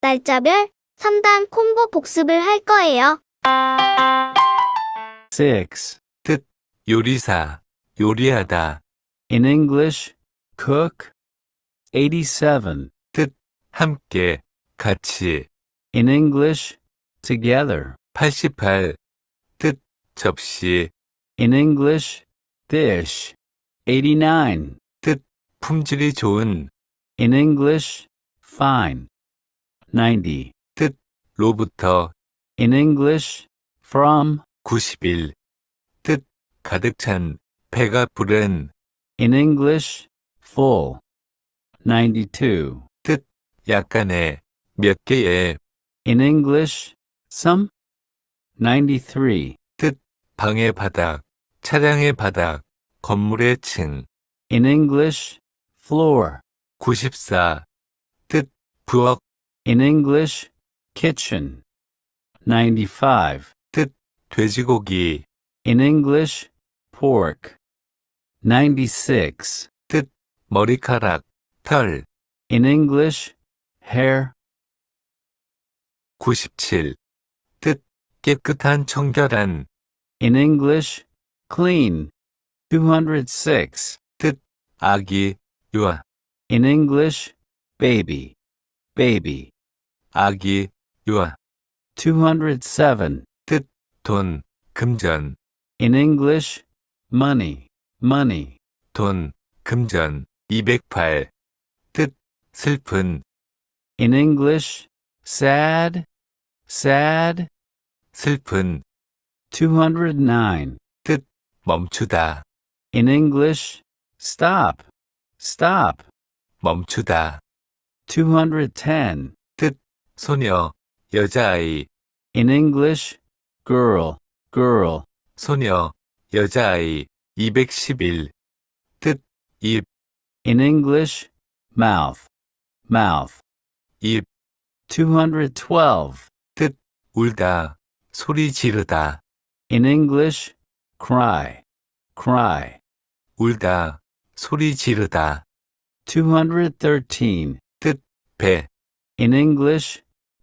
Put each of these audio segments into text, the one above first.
날짜별 3단 콤보 복습을 할 거예요. 6. 뜻, 요리사, 요리하다. In English, cook. 87. 뜻, 함께, 같이. In English, together. 88. 뜻, 접시. In English, dish. 89. 뜻, 품질이 좋은. In English, fine. 90. 뜻, 로부터. In English, from. 91. 뜻, 가득 찬, 배가 부른. In English, full. 92. 뜻, 약간의, 몇 개의. In English, some. 93. 뜻, 방의 바닥, 차량의 바닥, 건물의 층. In English, floor. 94. 뜻, 부엌, In English, kitchen. 95. 뜻, 돼지고기. In English, pork. 96. 뜻, 머리카락, 털. In English, hair. 97. 뜻, 깨끗한, 청결한. In English, clean. 206. 뜻, 아기, 유아. In English, baby, baby. 아기, 유아. 207. 뜻, 돈, 금전. In English, money, money. 돈, 금전. 208. 뜻, 슬픈. In English, sad, sad. 슬픈. 209. 뜻, 멈추다. In English, stop, stop. 멈추다. 210. 소녀, 여자아이. In English, girl, girl. 소녀, 여자아이. 211. 뜻, 입. In English, mouth, mouth. 입. 212. 뜻, 울다, 소리 지르다. In English, cry, cry. 울다, 소리 지르다. 213. 뜻, 배. In English,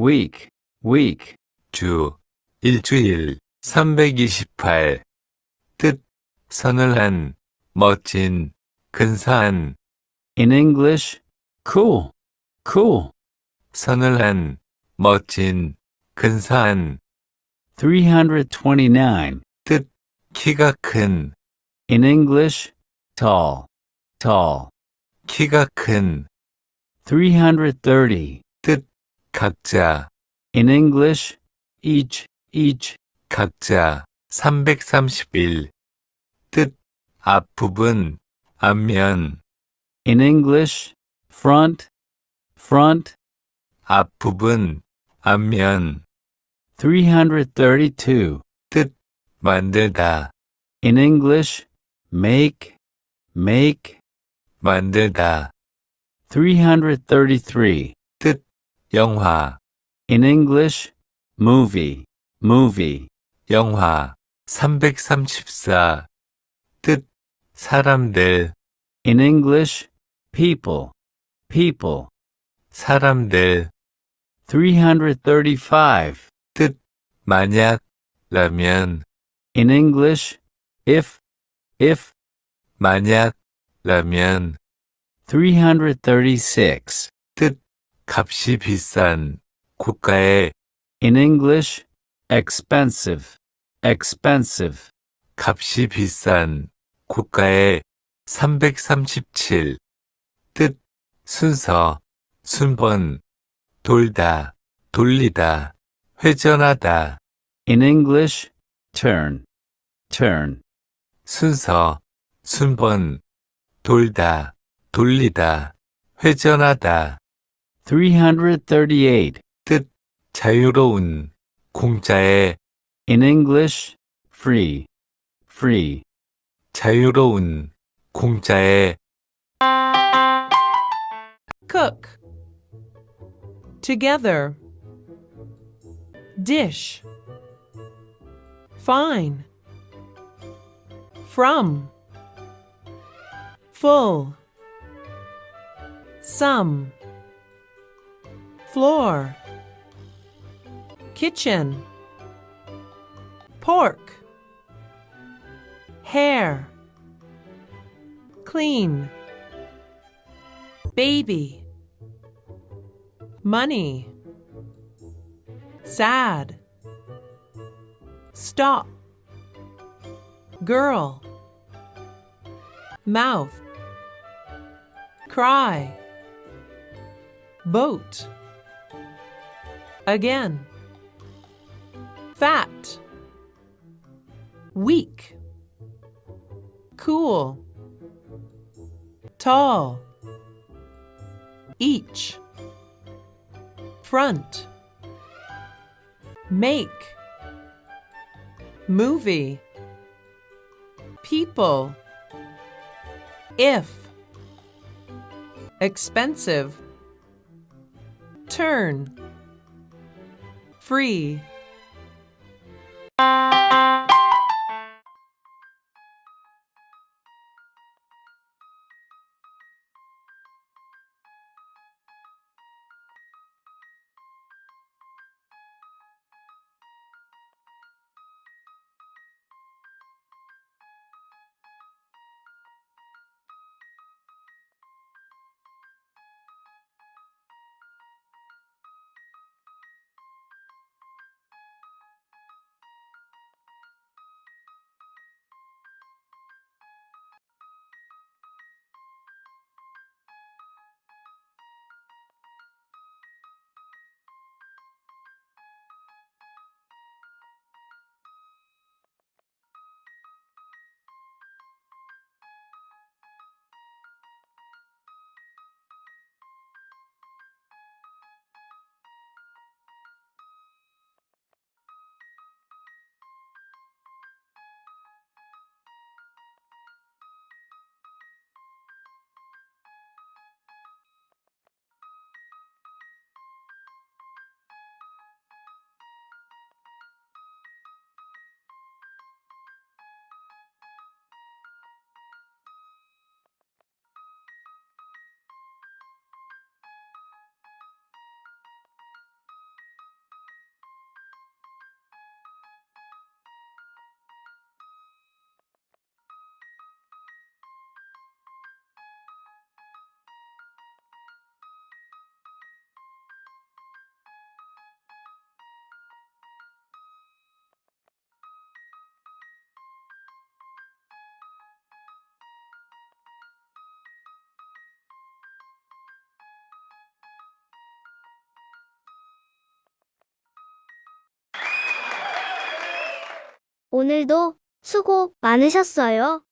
week, week. 주, 일주일, 328. 뜻, 서늘한, 멋진, 근사한. In English, cool, cool. 서늘한, 멋진, 근사한. 329. 뜻, 키가 큰. In English, tall, tall. 키가 큰. 330. 각자 In English, each, each 각자 331 뜻, 앞부분, 앞면 In English, front, front 앞부분, 앞면 332 뜻, 만들다 In English, make, make 만들다 333 영화 In English, movie, movie. 영화 334. 뜻, 사람들. In English, people, people. 사람들. 335. 뜻, 만약, 라면. In English, if, if. 만약, 라면. 336. 값이 비싼 고가의 In English, expensive, expensive. 값이 비싼 고가의 337. 뜻, 순서, 순번, 돌다, 돌리다, 회전하다. In English, turn, turn. 순서, 순번, 돌다, 돌리다, 회전하다. 338. 뜻, 자유로운, 공짜의. In English, free, free. 자유로운, 공짜의. Cook. Together. Dish. Fine. From. Full. Some floor kitchen pork hair clean baby money sad stop girl mouth cry boat Again. Fat. Weak. Cool. Tall. Each. Front. Make. Movie. People. If. Expensive. Turn free. 오늘도 수고 많으셨어요.